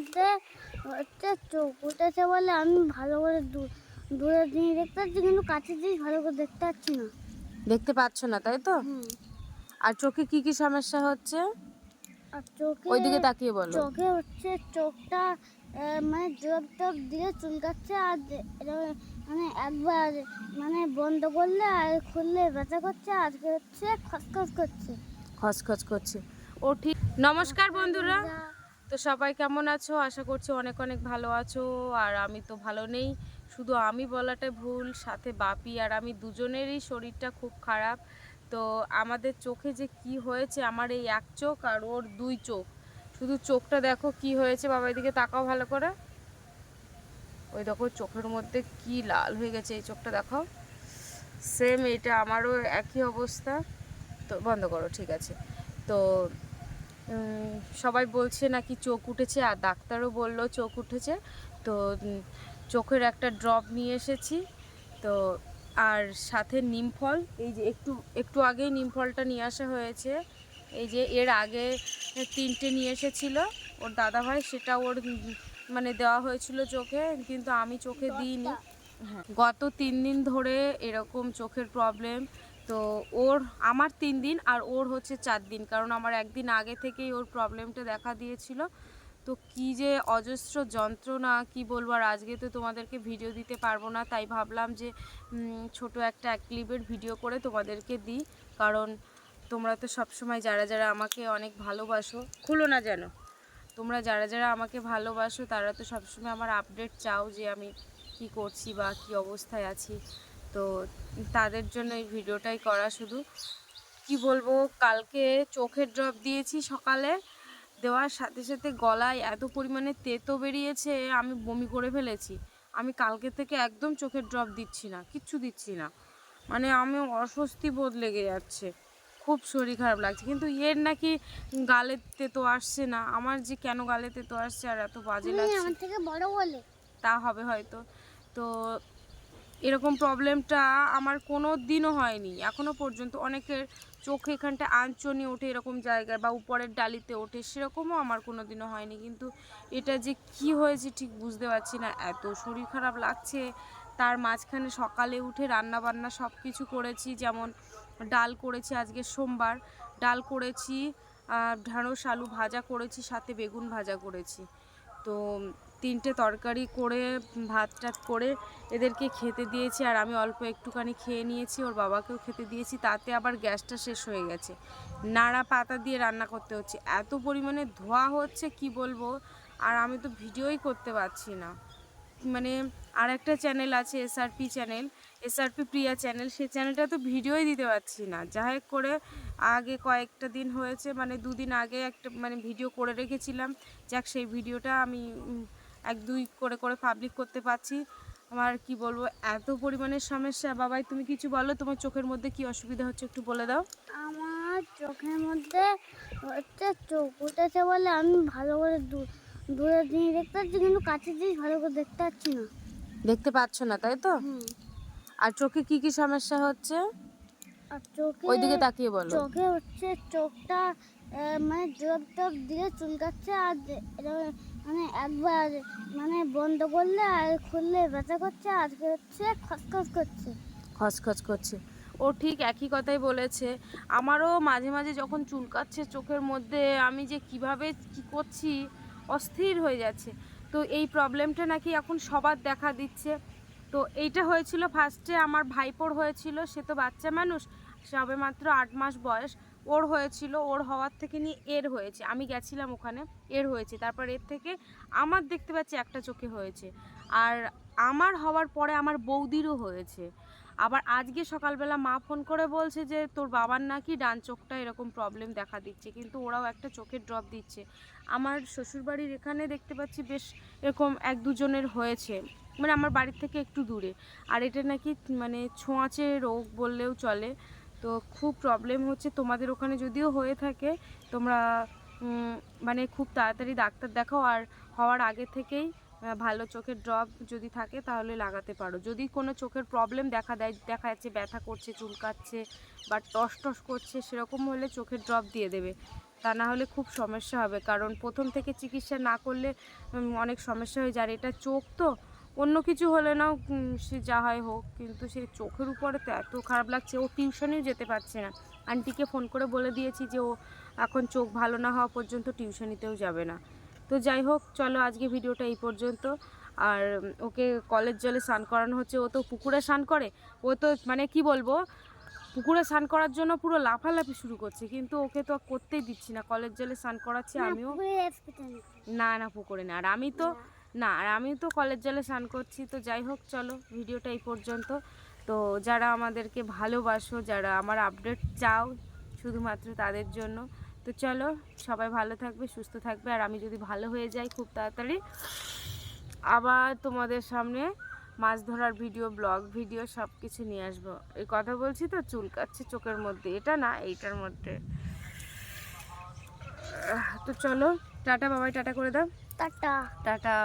মধ্যে হচ্ছে চোখ উঠেছে বলে আমি ভালো করে দূরের জিনিস দেখতে পাচ্ছি কিন্তু কাছের জিনিস ভালো করে দেখতে পাচ্ছি না। দেখতে পাচ্ছ না তাই তো? আর চোখে কি কি সমস্যা হচ্ছে? ওইদিকে তাকিয়ে বলো। চোখে হচ্ছে চোখটা মানে জোর টোপ দিয়ে চুলকাচ্ছে আর মানে একবার মানে বন্ধ করলে আর খুললে ব্যথা করছে আজকে হচ্ছে খসখস করছে। খসখস করছে। ও ঠিক নমস্কার বন্ধুরা। তো সবাই কেমন আছো? আশা করছি অনেক অনেক ভালো আছো। আর আমি তো ভালো নেই। শুধু আমি বলাটা ভুল, সাথে বাপি আর আমি দুজনেরই শরীরটা খুব খারাপ। তো আমাদের চোখে যে কি হয়েছে, আমার এই এক চোখ আর ওর দুই চোখ। শুধু চোখটা দেখো কি হয়েছে, বাবা এদিকে তাকাও ভালো করে। ওই দেখো চোখের মধ্যে কি লাল হয়ে গেছে, এই চোখটা দেখাও। সেম এটা, আমারও একই অবস্থা। তো বন্ধ করো, ঠিক আছে। তো সবাই বলছে নাকি চোখ উঠেছে আর ডাক্তারও বলল চোখ উঠেছে। তো চোখের একটা ড্রপ নিয়ে এসেছি। তো আর সাথে নিম ফল এই যে একটু একটু আগেই নিম ফলটা নিয়ে আসা হয়েছে। এই যে এর আগে তিনটে নিয়ে এসেছিল। ওর দাদা ভাই সেটা ওর মানে দেওয়া হয়েছিল চোখে কিন্তু আমি চোখে দিইনি। হ্যাঁ গত তিন দিন ধরে এরকম চোখের প্রবলেম তো ওর, আমার তিন দিন আর ওর হচ্ছে চার দিন। কারণ আমার একদিন আগে থেকেই ওর প্রবলেমটা দেখা দিয়েছিল। তো কি যে অজস্র যন্ত্রণা, কি বলব? আর আজকে তো তোমাদেরকে ভিডিও দিতে পারব না। তাই ভাবলাম যে ছোট একটা এক ক্লিপের ভিডিও করে তোমাদেরকে দিই। কারণ তোমরা তো সবসময় যারা যারা আমাকে অনেক ভালোবাসো, খুলো না যেন। তোমরা যারা যারা আমাকে ভালোবাসো, তারা তো সবসময় আমার আপডেট চাও যে আমি কি করছি বা কি অবস্থায় আছি। তো তাদের জন্য এই ভিডিওটাই করা শুধু। কি বলব কালকে চোখের ড্রপ দিয়েছি সকালে। দেওয়ার সাথে সাথে গলায় এত পরিমাণে তেতো বেরিয়েছে আমি বমি করে ফেলেছি। আমি কালকে থেকে একদম চোখের ড্রপ দিচ্ছি না কিচ্ছু দিচ্ছি না। মানে আমি অস্বস্তি বোধ লেগে যাচ্ছে। খুব শরীর খারাপ লাগছে। কিন্তু এর নাকি গালে তেতো আসছে না। আমার যে কেন গালে তেতো আসছে আর এত বাজে লাগছে। থেকে বড় বলে। তা হবে হয়তো। তো এরকম প্রবলেমটা আমার কোনো দিনও হয়নি। এখনও পর্যন্ত অনেকের চোখে এখানটা আঁচনি ওঠে এরকম জায়গায় বা উপরের ডালিতে ওঠে, সেরকমও আমার কোনো দিনও হয়নি। কিন্তু এটা যে কি হয়েছে ঠিক বুঝতে পারছি না। এত শরীর খারাপ লাগছে, তার মাঝখানে সকালে উঠে রান্না বান্না সব কিছু করেছি, যেমন ডাল করেছি আজকে সোমবার। ডাল করেছি ঢ্যাঁড়স, আলু ভাজা করেছি, সাথে বেগুন ভাজা করেছি। তো তিনটে তরকারি করে ভাত টাত করে এদেরকে খেতে দিয়েছি আর আমি অল্প একটুখানি খেয়ে নিয়েছি, ওর বাবাকেও খেতে দিয়েছি, তাতে আবার গ্যাসটা শেষ হয়ে গেছে। নাড়া পাতা দিয়ে রান্না করতে হচ্ছে। এত পরিমাণে ধোয়া হচ্ছে, কি বলব? আর আমি তো ভিডিওই করতে পারছি না। মানে আর একটা চ্যানেল আছে SRP channel SRP Priya channel সেই চ্যানেলটা তো ভিডিওই দিতে পারছি না। যাই করে আগে কয়েকটা দিন হয়েছে মানে দুদিন আগে একটা মানে ভিডিও করে রেখেছিলাম। যাক, সেই ভিডিওটা আমি এক দুই করে করে পাবলিক করতে পারছি। আমার কি বলব এত পরিমাণের সমস্যা। বাবাই তুমি কিছু বলো তোমার চোখের মধ্যে কি অসুবিধা হচ্ছে একটু বলে দাও। আমার চোখের মধ্যে হচ্ছে চোখ উঠেছে বলে আমি ভালো করে দূরের জিনিস দেখতে পাচ্ছি কিন্তু কাছের জিনিস ভালো করে দেখতে পাচ্ছি না। দেখতে পাচ্ছ না তাই তো? আর চোখে কি কি সমস্যা হচ্ছে? আর চোখে ওইদিকে তাকিয়ে বলো। চোখে হচ্ছে চোখটা মানে জোর টোপ দিয়ে চুলকাচ্ছে আর মানে একবার মানে বন্ধ করলে আর খুললে ব্যথা করছে, আজকে হচ্ছে খসখস করছে। খচখচ করছে। ও ঠিক একই কথাই বলেছে। আমারও মাঝে মাঝে যখন চুলকাচ্ছে চোখের মধ্যে, আমি যে কীভাবে কি করছি, অস্থির হয়ে যাচ্ছে। তো এই প্রবলেমটা নাকি এখন সবার দেখা দিচ্ছে। তো এইটা হয়েছিল ফার্স্টে আমার ভাইপোর হয়েছিল, সে তো বাচ্চা মানুষ। সবে মাত্র আট মাস বয়স। ওর হয়েছিল, ওর হওয়ার থেকে নিয়ে এর হয়েছে। আমি গেছিলাম ওখানে, এর হয়েছে। তারপর এর থেকে আমার দেখতে পাচ্ছি একটা চোখে হয়েছে। আর আমার হওয়ার পরে আমার বৌদিরও হয়েছে। আবার আজকে সকালবেলা মা ফোন করে বলছে যে, তোর বাবার নাকি ডান চোখটা এরকম প্রবলেম দেখা দিচ্ছে। কিন্তু ওরাও একটা চোখের ড্রপ দিচ্ছে। আমার শ্বশুরবাড়ির এখানে দেখতে পাচ্ছি বেশ এরকম এক দুজনের হয়েছে। মানে আমার বাড়ির থেকে একটু দূরে। আর এটা নাকি মানে ছোঁয়াচে রোগ বললেও চলে। তো খুব প্রবলেম হচ্ছে তোমাদের ওখানে যদিও হয়ে থাকে, তোমরা মানে খুব তাড়াতাড়ি ডাক্তার দেখাও আর হওয়ার আগে থেকেই ভালো চোখের ড্রপ যদি থাকে তাহলে লাগাতে পারো। যদি কোনো চোখের প্রবলেম দেখা দেয়, দেখা যাচ্ছে ব্যথা করছে, চুলকাচ্ছে বা টস টস করছে, সেরকম হলে চোখের ড্রপ দিয়ে দেবে। তা না হলে খুব সমস্যা হবে। কারণ প্রথম থেকে চিকিৎসা না করলে অনেক সমস্যা হয়ে যায়। এটা চোখ তো অন্য কিছু হলে নাও সে যা হয় হোক। কিন্তু সে চোখের উপরে তো এত খারাপ লাগছে ও টিউশনেও যেতে পারছে না। আন্টিকে ফোন করে বলে দিয়েছি যে ও এখন চোখ ভালো না হওয়া পর্যন্ত টিউশনিতেও যাবে না। তো যাই হোক চলো আজকে ভিডিওটা এই পর্যন্ত। আর ওকে কলের জলে স্নান করানো হচ্ছে। ও তো পুকুরে স্নান করে। ও তো মানে কি বলব পুকুরে স্নান করার জন্য পুরো লাফালাফি শুরু করছে। কিন্তু ওকে তো করতেই দিচ্ছি না। কলের জলে স্নান করাচ্ছি আমিও। না না পুকুরে না। আর আমি তো না, আর আমি তো কলের জলে স্নান করছি, তো যাই হোক, চলো, ভিডিওটা এই পর্যন্ত। তো যারা আমাদেরকে ভালোবাসো, যারা আমার আপডেট চাও শুধুমাত্র তাদের জন্য, তো চলো, সবাই ভালো থাকবে, সুস্থ থাকবে। আর আমি যদি ভালো হয়ে যাই খুব তাড়াতাড়ি, আবার তোমাদের সামনে মাছ ধরার ভিডিও, ব্লগ ভিডিও সব কিছু নিয়ে আসব। এই কথা বলছি তো চুলকাচ্ছে চোখের মধ্যে। এটা না, এইটার মধ্যে। তো চলো, টাটা, বাবাই, টাটা করে দাও। টাটা। টাটা।